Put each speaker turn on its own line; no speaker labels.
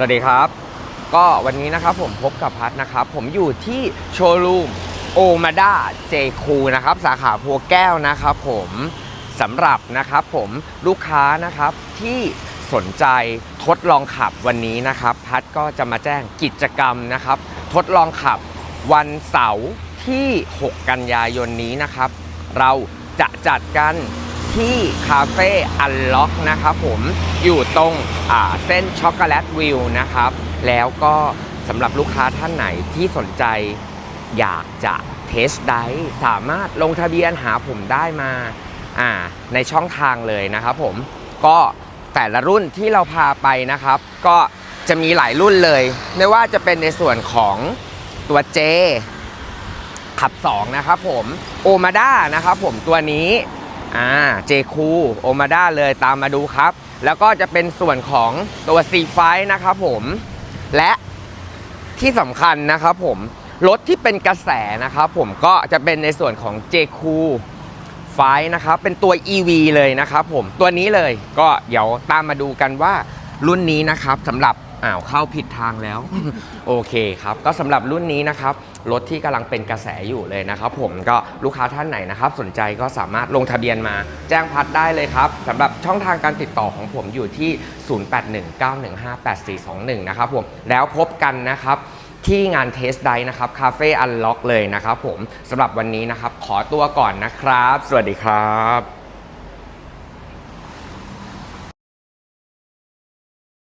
สวัสดีครับ ก็วันนี้นะครับผมพบกับพัทนะครับ ผมอยู่ที่โชว์รูมโอมาด้าเจคูนะครับ สาขาพัวแก้วนะครับผมสำหรับนะครับผมลูกค้านะครับที่สนใจทดลองขับวันนี้นะครับ พัทก็จะมาแจ้งกิจกรรมนะครับ ทดลองขับวันเสาร์ที่ 6 กันยายนนี้นะครับ เราจะจัดกัน ที่คาเฟ่อันล็อกนะครับผมอยู่ตรงเส้นช็อกโกแลตวิวนะครับ แล้วก็สำหรับลูกค้าท่านไหนที่สนใจอยากจะเทสไดฟ์สามารถลงทะเบียนหาผมได้มาในช่องทางเลยนะครับผมก็แต่ละรุ่นที่เราพาไปนะครับ ก็จะมีหลายรุ่นเลย ไม่ว่าจะเป็นในส่วนของตัว J ขับ 2 นะครับผมโอมาด้านะครับผมตัวนี้ อ่าเจคูโอมาด้าเลยตามมาดูครับ แล้วก็จะเป็นส่วนของตัว C5 นะครับผมและที่สำคัญนะครับผมรถที่เป็นกระแสนะครับผมก็จะเป็นในส่วนของ j จคูไฟนะครับเป็นตัว EV เลยนะครับผมตัวนี้เลยก็เดี๋ยวตามมาดูกันว่ารุ่นนี้นะครับสำหรับ อ้าวเข้าผิดทางแล้ว โอเคครับ ก็สำหรับรุ่นนี้นะครับ รถที่กำลังเป็นกระแสอยู่เลยนะครับ ผมก็ลูกค้าท่านไหนนะครับ สนใจก็สามารถลงทะเบียนมา แจ้งพัดได้เลยครับสำหรับช่องทางการติดต่อของผมอยู่ที่ 0819158421 นะครับผมแล้วพบกันนะครับที่งานเทสไดนะครับคาเฟ่อันล็อกเลยนะครับผมสำหรับวันนี้นะครับ ขอตัวก่อนนะครับ สวัสดีครับ